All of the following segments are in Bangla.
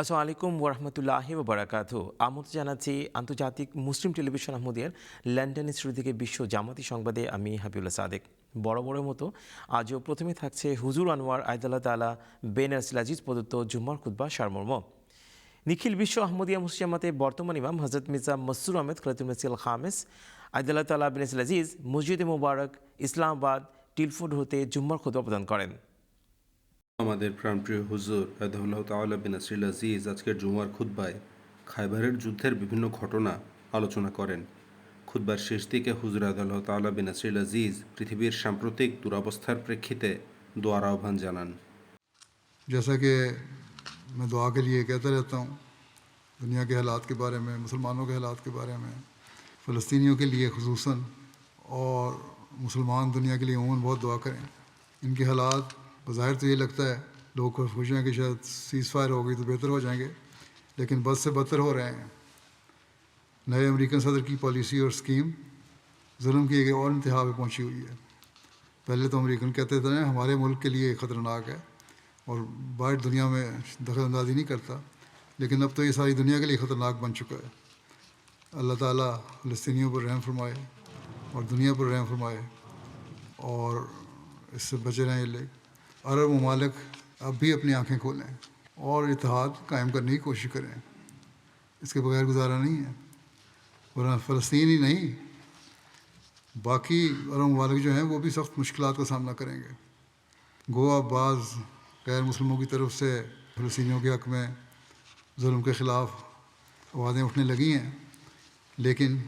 আসসালামু আলাইকুম ওরহমতুল্লাহ বারাকাত আমন্ত্রণ জানাচ্ছি, আন্তর্জাতিক মুসলিম টেলিভিশন আহমদিয়ার লন্ডন স্টুডিও থেকে বিশ্ব জামাতি সংবাদে আমি হাবিবুল্লাহ সাদেক। বড় বড় মতো আজও প্রথমে থাকছে হুজুর আনোয়ার আয়দাল্লাহ তালা বেন আসিল আজিজ প্রদত্ত জুম্মার খুদ্া সারমর্ম। নিখিল বিশ্ব আহমদিয়া মুসলিম জামাতে বর্তমান ইমাম হজরত মির্জা মসুর আহমেদ খলাতুল খামেস, আয়দাল্লাহ তালা বিন আসিল আজিজ মসজিদে মুবারক, ইসলামাবাদ টিলফুড হতে জুম্মার খুদ্া প্রদান করেন। আমাদের প্রাণপ্রিয় হুজুর আদাহুল্লাহ তাআলা বিন আসরিল আজিজ আজকের জুমার খুদ্বায় খাইবারের যুদ্ধের বিভিন্ন ঘটনা আলোচনা করেন খুদ্বার শেষ দিকে হুজুর আদাল্লাহ তাআলা বিন আসরিল আজিজ পৃথিবীর সাম্প্রতিক দুরবস্থার প্রেক্ষিতে দোয়ার আহ্বান জানান जैसा कि मैं दुआ के लिए कहता रहता हूँ दुनिया के हालात के बारे में मुसलमानों के हालात के बारे में फ़लस्तीनियों के लिए खसूस और मुसलमान दुनिया के लिए अमूमन बहुत दुआ करें इनके हालात بظاہر تو یہ لگتا ہے لوگ خوش ہیں کہ شاید سیز فائر ہو گئی تو بہتر ہو جائیں گے، لیکن بد سے بدتر ہو رہے ہیں۔ نئے امریکن صدر کی پالیسی اور اسکیم ظلم کی ایک اور انتہا پہ پہنچی ہوئی ہے۔ پہلے تو امریکن کہتے تھے، ہمارے ملک کے لیے خطرناک ہے اور باہر دنیا میں دخل اندازی نہیں کرتا، لیکن اب تو یہ ساری دنیا کے لیے خطرناک بن چکا ہے۔ اللہ تعالیٰ فلسطینیوں پر رحم فرمائے اور دنیا پر رحم فرمائے اور اس سے بچے رہیں یہ لیک عرب ممالک اب بھی اپنی آنکھیں کھولیں اور اتحاد قائم کرنے کی کوشش کریں۔ اس کے بغیر گزارا نہیں ہے، ورنہ فلسطین ہی نہیں۔ باقی عرب ممالک جو ہیں وہ بھی سخت مشکلات کا سامنا کریں گے۔ گوا بعض غیر مسلموں کی طرف سے فلسطینیوں کے حق میں ظلم کے خلاف آوازیں اٹھنے لگی ہیں، لیکن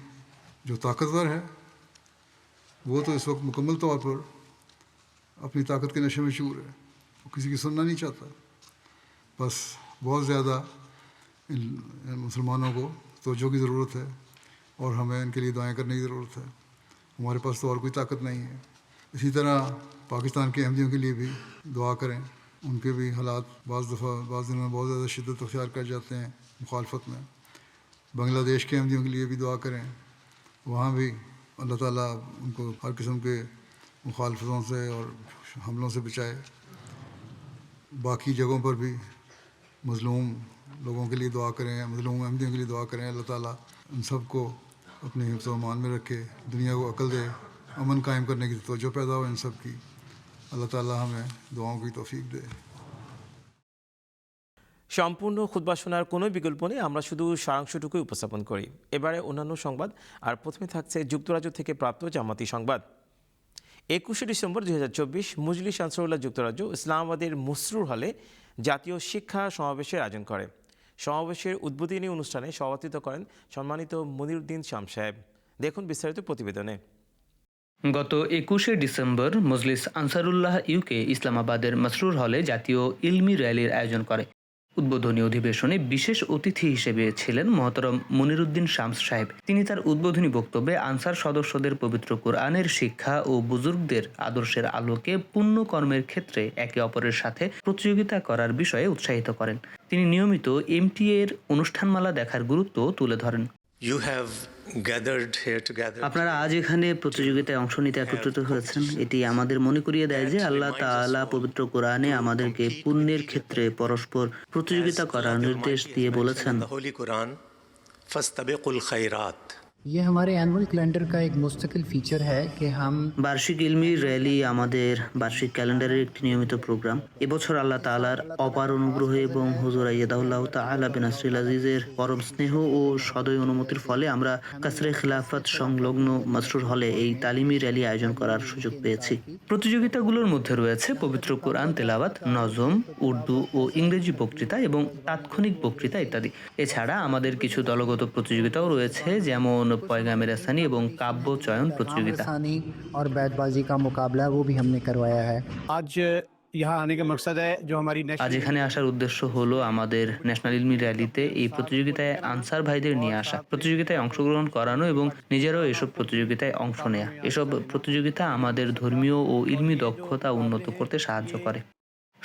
جو طاقتور ہے وہ تو اس وقت مکمل طور پر اپنی طاقت کے نشے میں چور ہے۔ وہ کسی کی سننا نہیں چاہتا۔ بس بہت زیادہ ان مسلمانوں کو توجہ کی ضرورت ہے اور ہمیں ان کے لیے دعائیں کرنے کی ضرورت ہے۔ ہمارے پاس تو اور کوئی طاقت نہیں ہے۔ اسی طرح پاکستان کے احمدیوں کے لیے بھی دعا کریں۔ ان کے بھی حالات بعض دفعہ، بعض دنوں میں بہت زیادہ شدت اختیار کر جاتے ہیں مخالفت میں۔ بنگلہ دیش کے احمدیوں کے لیے بھی دعا کریں۔ وہاں بھی اللہ تعالیٰ ان کو ہر قسم کے مخالفتوں سے اور حملوں سے بچائے۔ باقی جگہوں پر بھی مظلوم لوگوں کے لیے دعا کریں، مظلوم احمدیوں کے لیے دعا کریں۔ اللہ تعالیٰ ان سب کو اپنے حفظ و مان میں رکھے، دنیا کو عقل دے، امن قائم کرنے کی توجہ پیدا ہو ان سب کی۔ اللہ تعالیٰ ہمیں دعاؤں کی توفیق دے۔ সম্পূর্ণ খুদ্া শোনার কোনো বিকল্প নেই। আমরা শুধু সারাংশটুকুই উপস্থাপন করি। এবারে অন্যান্য সংবাদ। আর প্রথমে থাকছে যুক্তরাজ্য থেকে প্রাপ্ত জামাতি সংবাদ। একুশে ডিসেম্বর দুই হাজার চব্বিশ মুজলিস আনসারুল্লাহ যুক্তরাজ্য ইসলামাবাদের মুসরুর হলে জাতীয় শিক্ষা সমাবেশের আয়োজন করে। সমাবেশের উদ্বোধনী অনুষ্ঠানে সভাপতিত্ব করেন সম্মানিত মনিরুদ্দিন শাম সাহেব। দেখুন বিস্তারিত প্রতিবেদনে। গত একুশে ডিসেম্বর মজলিস আনসারুল্লাহ ইউকে ইসলামাবাদের মসরুর হলে জাতীয় ইলমি র্যালির আয়োজন করে। উদ্বোধনী অধিবেশনে বিশেষ অতিথি হিসেবে ছিলেন মহতরম মনিরুদ্দিন শামস সাহেব। তিনি তার উদ্বোধনী বক্তব্যে আনসার সদস্যদের পবিত্র কোরআনের শিক্ষা ও বুজুর্গদের আদর্শের আলোকে পূর্ণ কর্মের ক্ষেত্রে একে অপরের সাথে প্রতিযোগিতা করার বিষয়ে উৎসাহিত করেন। তিনি নিয়মিত এমটিএ এর অনুষ্ঠানমালা দেখার গুরুত্ব তুলে ধরেন। You have আপনারা আজ এখানে প্রতিযোগিতায় অংশ নিতে একত্রিত হয়েছেন। এটি আমাদের মনে করিয়ে দেয় যে আল্লাহ তালা পবিত্র কোরআনে আমাদেরকে পুণ্যের ক্ষেত্রে পরস্পর প্রতিযোগিতা করার নির্দেশ দিয়ে বলেছেন। ফাস্তাবিকুল খাইরাত ये हमारे एनुअल कैलेंडर का एक मुस्तकिल फीचर है कि हम বার্ষিক ইলমি র্যালি আমাদের বার্ষিক ক্যালেন্ডারের একটি নিয়মিত প্রোগ্রাম এবছর আল্লাহ তাআলার অপার অনুগ্রহ এবং হুজুর আইয়াদাউল্লাহ তাআলা বিন আসরিল আজিজের পরম স্নেহ ও সদয় অনুমতির ফলে আমরা কাসরে খিলাফত সংলগ্ন মাসরুর হলে এই তালিমি র্যালি আয়োজন করার সুযোগ পেয়েছি প্রতিযোগিতাগুলোর মধ্যে রয়েছে পবিত্র কোরআন তেলাওয়াত নজম উর্দু ও ইংরেজি বক্তৃতা এবং তাৎক্ষণিক বক্তৃতা ইত্যাদি এছাড়া আমাদের কিছু দলগত প্রতিযোগিতাও রয়েছে যেমন পয়গামের আসানি এবং কাব্য চয়ন প্রতিযোগিতা आसानी और बैतबाजी का मुकाबला वो भी हमने करवाया है आज यहाँ आने का मकसद है जो हमारी আজ नेशनल এখানে আসার উদ্দেশ্য হলো আমাদের ন্যাশনাল ইলমি র্যালিতে এই প্রতিযোগিতায় আনসার ভাইদের নিয়ে আসা প্রতিযোগিতায় অংশগ্রহণ করানো এবং নিজেরাও এসব প্রতিযোগিতায় অংশ নেয়া এসব প্রতিযোগিতা আমাদের ধর্মীয় ও ইলমি দক্ষতা উন্নত করতে সাহায্য করে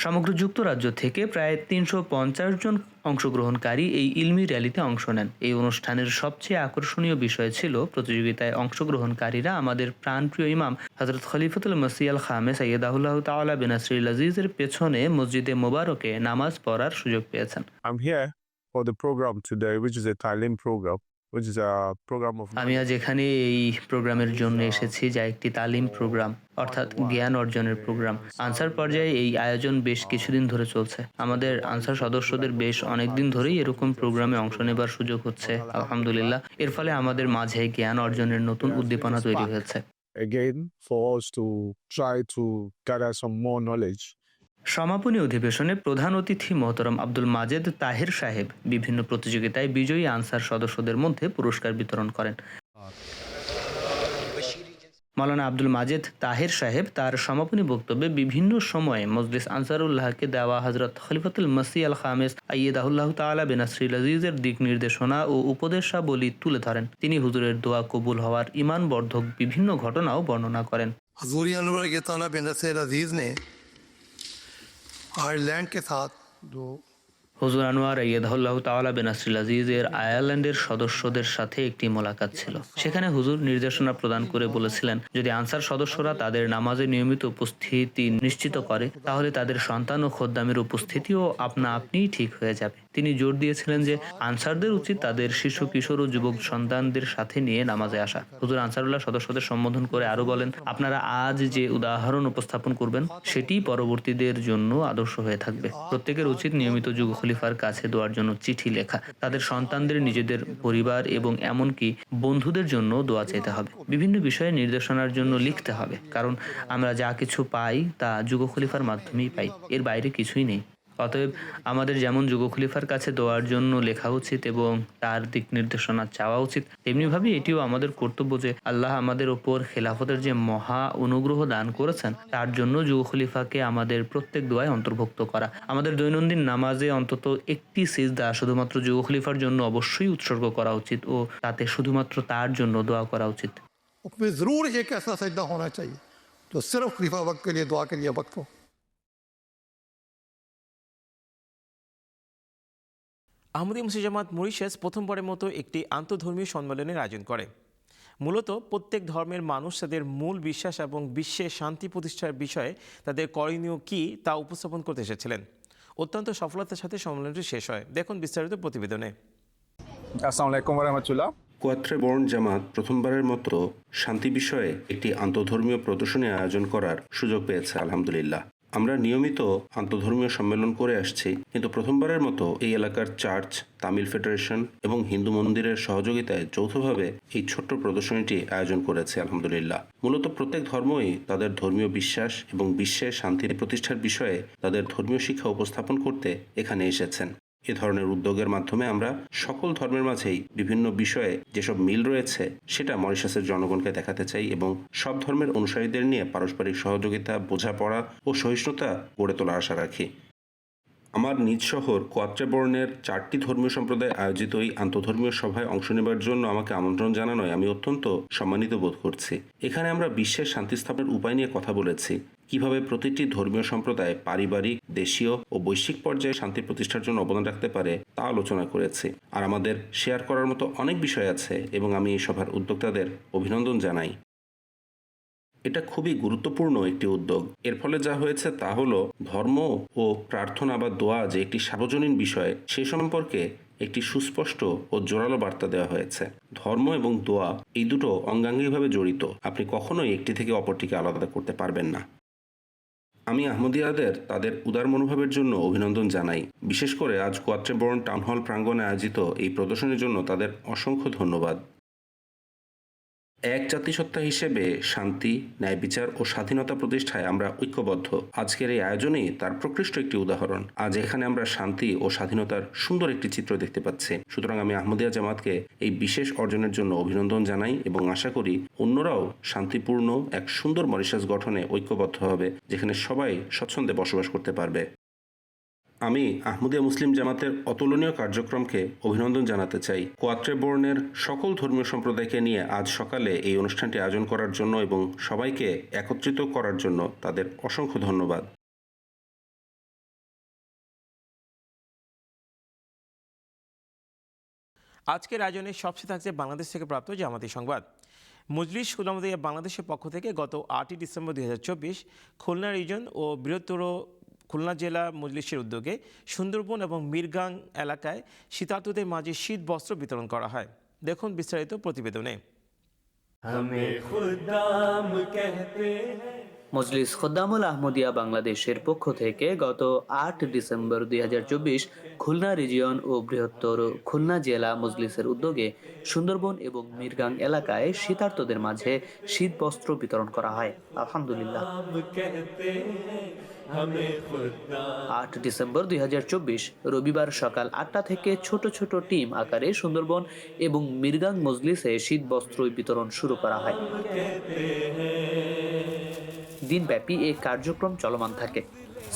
সমগ্র যুক্তরাজ্য থেকে প্রায় তিনশো পঞ্চাশ জন অংশগ্রহণকারী এই ইলমি র্যালিতে অংশ নেন। এই অনুষ্ঠানের সবচেয়ে আকর্ষণীয় বিষয় ছিল প্রতিযোগিতায় অংশগ্রহণকারীরা আমাদের প্রাণপ্রিয় ইমাম হজরত খলিফতুল মসিয়াল খামে সৈয়দাহুল্লাহ তাওয়ালা বিনাসরিল আজিজের পেছনে মসজিদে মোবারকে নামাজ পড়ার সুযোগ পেয়েছেন। I'm here for the program today, which is a Thailand program, which is a program of আমি আজ এখানে এই প্রোগ্রামের জন্য এসেছি যা একটি তালিম প্রোগ্রাম অর্থাৎ জ্ঞান অর্জনের প্রোগ্রাম। আনসার পর্যায়ে এই আয়োজন বেশ কিছুদিন ধরে চলছে। আমাদের আনসার সদস্যদের বেশ অনেক দিন ধরেই এরকম প্রোগ্রামে অংশ নেবার সুযোগ হচ্ছে। আলহামদুলিল্লাহ এর ফলে আমাদের মাঝে জ্ঞান অর্জনের নতুন উদ্দীপনা তৈরি হয়েছে। Again for us to try to gather some more knowledge. সমাপনী অধিবেশনে প্রধান অতিথি মহতরম আব্দুল মাজেদ তাহের সাহেব বিভিন্ন প্রতিযোগিতায় বিজয়ী আনসার সদস্যদের মধ্যে পুরস্কার বিতরণ করেন মালানা আব্দুল মাজেদ তাহের সাহেব তার সমাপনী বক্তব্যে বিভিন্ন সময়ে মজলিস আনসারুল্লাহকে দেওয়া হজরত খলিফতুল মসি আল খামেস আইয়েদাহুল্লাহ তালা বেনাসরিল আজিজের দিক নির্দেশনা ও উপদেশাবলী তুলে ধরেন তিনি হুজুরের দোয়া কবুল হওয়ার ইমান বর্ধক বিভিন্ন ঘটনাও বর্ণনা করেন হজুরি আনোয়ার আজিজ নে আয়ারল্যান্ড কে সাথ দো হুজুর আনোয়ার ইয়াদাহুল্লাহ তাআলা বিন আসরিল আজিজের আয়ারল্যান্ডের সদস্যদের সাথে একটি মোলাকাত ছিল। সেখানে হুজুর নির্দেশনা প্রদান করে বলেছিলেন, যদি আনসার সদস্যরা তাদের নামাজে নিয়মিত উপস্থিতি নিশ্চিত করে, তাহলে তাদের সন্তান ও খোদ্দামের উপস্থিতিও আপনা আপনিই ঠিক হয়ে যাবে। তিনি জোর দিয়েছিলেন যে আনসারদের উচিত তাদের শিশু, কিশোর ও যুবক সন্তানদের সাথে নিয়ে নামাজে আসা। হুজুর আনসারুল্লাহ সদস্যদের সম্বোধন করে আরও বলেন, আপনারা আজ যে উদাহরণ উপস্থাপন করবেন, সেটি পরবর্তীদের জন্য আদর্শ হয়ে থাকবে। প্রত্যেকের উচিত নিয়মিত যুগ খলিফার কাছে দোয়ার জন্য চিঠি লেখা। তাদের সন্তানদের, নিজেদের পরিবার এবং এমনকি বন্ধুদের জন্য দোয়া চাইতে হবে। বিভিন্ন বিষয়ে নির্দেশনার জন্য লিখতে হবে। কারণ আমরা যা কিছু পাই, তা যুগ খলিফার মাধ্যমেই পাই। এর বাইরে কিছুই নেই। অতএব আমাদের যেমন যুগ খলিফার কাছে দেওয়ার জন্য লেখা উচিত এবং তার দিক নির্দেশনা চাওয়া উচিত তেমনিভাবে এটিও আমাদের কর্তব্য যে আল্লাহ আমাদের ওপর খেলাফতের যে মহা অনুগ্রহ দান করেছেন তার জন্য যুগ খলিফাকে আমাদের প্রত্যেক দোয়ায় অন্তর্ভুক্ত করা আমাদের দৈনন্দিন নামাজে অন্তত একটি সিজদা শুধুমাত্র যুগ খলিফার জন্য অবশ্যই উৎসর্গ করা উচিত ও তাতে শুধুমাত্র তার জন্য দোয়া করা উচিত उसमें ज़रूर एक ऐसा सजदा होना चाहिए जो सिर्फ खलीफा वक्त के लिए दुआ के लिए वक्त हो আহমদী মুসলিম জামাত মরিশাস প্রথমবারের মতো একটি আন্তধর্মীয় সম্মেলনের আয়োজন করে। মূলত প্রত্যেক ধর্মের মানুষ তাদের মূল বিশ্বাস এবং বিশ্বে শান্তি প্রতিষ্ঠার বিষয়ে তাদের করণীয় কী তা উপস্থাপন করতে এসেছিলেন। অত্যন্ত সফলতার সাথে সম্মেলনটি শেষ হয়। দেখুন বিস্তারিত প্রতিবেদনে. কোয়াত্রে বর্ণ জামাত প্রথমবারের মতো শান্তি বিষয়ে একটি আন্তধর্মীয় প্রদর্শনী আয়োজন করার সুযোগ পেয়েছে আলহামদুলিল্লাহ। আমরা নিয়মিত আন্তধর্মীয় সম্মেলন করে আসছি, কিন্তু প্রথমবারের মতো এই এলাকার চার্চ, তামিল ফেডারেশন এবং হিন্দু মন্দিরের সহযোগিতায় যৌথভাবে এই ছোট্ট প্রদর্শনীটি আয়োজন করেছে, আলহামদুলিল্লাহ। মূলত প্রত্যেক ধর্মই তাদের ধর্মীয় বিশ্বাস এবং বিশ্বে শান্তি প্রতিষ্ঠার বিষয়ে তাদের ধর্মীয় শিক্ষা উপস্থাপন করতে এখানে এসেছেন। এ ধরনের উদ্যোগের মাধ্যমে আমরা সকল ধর্মের মাঝেই বিভিন্ন বিষয়ে যেসব মিল রয়েছে, সেটা মরিশাসের জনগণকে দেখাতে চাই এবং সব ধর্মের অনুসারীদের নিয়ে পারস্পরিক সহযোগিতা, বোঝাপড়া ও সহিষ্ণুতা গড়ে তোলার আশা রাখি। আমার নিজ শহর কোয়াত্রেবর্ণের চারটি ধর্মীয় সম্প্রদায় আয়োজিত এই আন্তধর্মীয় সভায় অংশ নেবার জন্য আমাকে আমন্ত্রণ জানানোয় আমি অত্যন্ত সম্মানিত বোধ করছি। এখানে আমরা বিশ্বের শান্তি স্থাপনের উপায় নিয়ে কথা বলেছি। কীভাবে প্রতিটি ধর্মীয় সম্প্রদায় পারিবারিক, দেশীয় ও বৈশ্বিক পর্যায়ে শান্তি প্রতিষ্ঠার জন্য অবদান রাখতে পারে তা আলোচনা করেছি। আর আমাদের শেয়ার করার মতো অনেক বিষয় আছে এবং আমি এই সভার উদ্যোক্তাদের অভিনন্দন জানাই। এটা খুবই গুরুত্বপূর্ণ একটি উদ্যোগ। এর ফলে যা হয়েছে তা হলো, ধর্ম ও প্রার্থনা বা দোয়া যে একটি সার্বজনীন বিষয়, সে সম্পর্কে একটি সুস্পষ্ট ও জোরালো বার্তা দেওয়া হয়েছে। ধর্ম এবং দোয়া এই দুটো অঙ্গাঙ্গিভাবে জড়িত। আপনি কখনোই একটি থেকে অপরটিকে আলাদা করতে পারবেন না। আমি আহমদিয়াদের তাদের উদার মনোভাবের জন্য অভিনন্দন জানাই। বিশেষ করে আজ কোয়াত্রেবর্ন টাউন হল প্রাঙ্গণে আয়োজিত এই প্রদর্শনীর জন্য তাদের অসংখ্য ধন্যবাদ। এক জাতিসত্তা হিসেবে শান্তি ন্যায় বিচার ও স্বাধীনতা প্রতিষ্ঠায় আমরা ঐক্যবদ্ধ। আজকের এই আয়োজনই তার প্রকৃষ্ট একটি উদাহরণ। আজ এখানে আমরা শান্তি ও স্বাধীনতার সুন্দর একটি চিত্র দেখতে পাচ্ছি। সুতরাং আমি আহমদিয়া জামাতকে এই বিশেষ অর্জনের জন্য অভিনন্দন জানাই এবং আশা করি অন্যরাও শান্তিপূর্ণ এক সুন্দর মরিশাস গঠনে ঐক্যবদ্ধ হবে, যেখানে সবাই স্বচ্ছন্দে বসবাস করতে পারবে। আমি আহমদিয়া মুসলিম জামাতের অতুলনীয় কার্যক্রমকে অভিনন্দন জানাতে চাই। কোয়াত্রে বর্ণের সকল ধর্মীয় সম্প্রদায়কে নিয়ে আজ সকালে এই অনুষ্ঠানটি আয়োজন করার জন্য এবং সবাইকে একত্রিত করার জন্য তাদের অসংখ্য ধন্যবাদ। আজকের আয়োজনে সবচেয়ে থাকছে বাংলাদেশ থেকে প্রাপ্ত জামাতি সংবাদ। মজলিস উলামদিয়া বাংলাদেশের পক্ষ থেকে গত আটই ডিসেম্বর দুই হাজার চব্বিশ খুলনা রিজন ও বৃহত্তর খুলনা জেলা মজলিসের উদ্যোগে সুন্দরবন এবং মিরগাং এলাকায় শীতার্থদের মাঝে শীত বস্ত্র বিতরণ করা হয়। দেখুন বিস্তারিত প্রতিবেদনে। মজলিস খোদ্দামুল আহমদিয়া বাংলাদেশের পক্ষ থেকে গত আট ডিসেম্বর দুই হাজার চব্বিশ খুলনা রিজিয়ন ও বৃহত্তর খুলনা জেলা মজলিসের উদ্যোগে সুন্দরবন এবং মিরগাং এলাকায় শীতার্তদের মাঝে শীত বস্ত্র বিতরণ করা হয়। আলহামদুলিল্লাহ। আট ডিসেম্বর দুই হাজার চব্বিশ রবিবার সকাল আটটা থেকে ছোট ছোট টিম আকারে সুন্দরবন এবং মিরগাং মজলিসে শীত বস্ত্র বিতরণ শুরু করা হয়। দিনব্যাপী এই কার্যক্রম চলমান থাকে।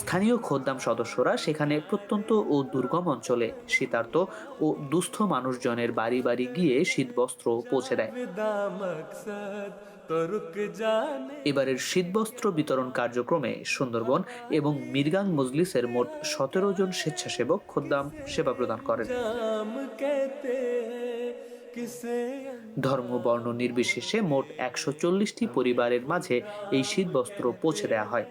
স্থানীয় খোদ্দাম সদস্যরা সেখানে প্রত্যন্ত ও দুর্গম অঞ্চলে শীতার্ত ও দুস্থ মানুষজনের বাড়ি বাড়ি গিয়ে শীতবস্ত্র পৌঁছে দেয়। এবারের শীতবস্ত্র বিতরণ কার্যক্রমে সুন্দরবন এবং মিরগাং মজলিসের মোট সতেরো জন স্বেচ্ছাসেবক খোদ্দাম সেবা প্রদান করেন। ধর্ম, বর্ণ নির্বিশেষে মোট একশো চল্লিশটি পরিবারের মাঝে এই শীতবস্ত্র পৌঁছে দেওয়া হয়।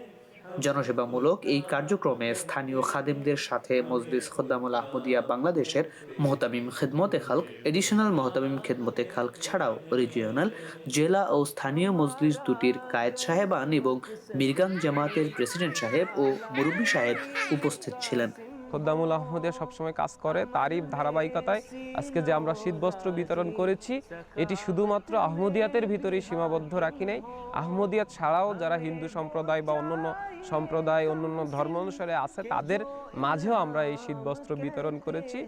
জনসেবামূলক এই কার্যক্রমে স্থানীয় খাদেমদের সাথে মজলিস খোদ্দামুল আহমদিয়া বাংলাদেশের মোহতামিম খেদমতে খালক, এডিশনাল মোহতামিম খেদমতে খালক ছাড়াও রিজিওনাল, জেলা ও স্থানীয় মজলিস দুটির কায়েদ সাহেবান এবং মিরগাং জামাতের প্রেসিডেন্ট সাহেব ও মুরব্বী সাহেব উপস্থিত ছিলেন। খোদ্দামুল আহমদিয়া সবসময় কাজ করে তারই ধারাবাহিকতায়। আজকে যে আমরা শীতবস্ত্র বিতরণ করেছি, এটি শুধুমাত্র আহমদিয়াতের ভিতরেই সীমাবদ্ধ রাখি নাই। আহমদিয়াত ছাড়াও যারা হিন্দু সম্প্রদায় বা অন্যান্য সম্প্রদায়, অন্যান্য ধর্ম অনুসারে আছে, তাদের মাঝেও আমরা এই শীতবস্ত্র বিতরণ করেছি।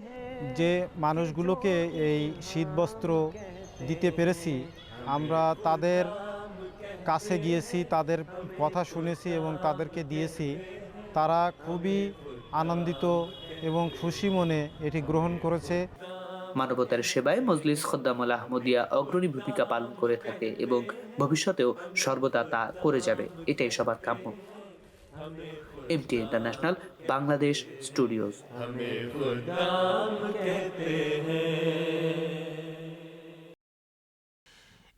যে মানুষগুলোকে এই শীতবস্ত্র দিতে পেরেছি, আমরা তাদের কাছে গিয়েছি, তাদের কথা শুনেছি এবং তাদেরকে দিয়েছি। তারা খুবই আনন্দিত এবং খুশি মনে এটি গ্রহণ করেছে। মানবতার সেবায় মজলিস খদ্দামুল আহমদিয়া অগ্রণী ভূমিকা পালন করে থাকে এবং ভবিষ্যতেও সর্বদা তা করে যাবে এটাই সবার কাম্য। এমটি ইন্টারন্যাশনাল বাংলাদেশ স্টুডিওজ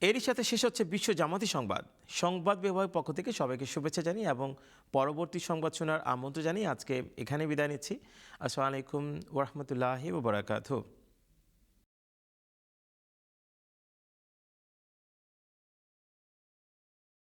এরই সাথে শেষ হচ্ছে বিশ্ব জামাতি সংবাদ। সংবাদ বিভাগের পক্ষ থেকে সবাইকে শুভেচ্ছা জানিয়ে এবং পরবর্তী সংবাদ শোনার আমন্ত্রণ জানিয়ে আজকে এখানে বিদায় নিচ্ছি। আসসালামু আলাইকুম ওরহমতুল্লাহি ওবরাকাতু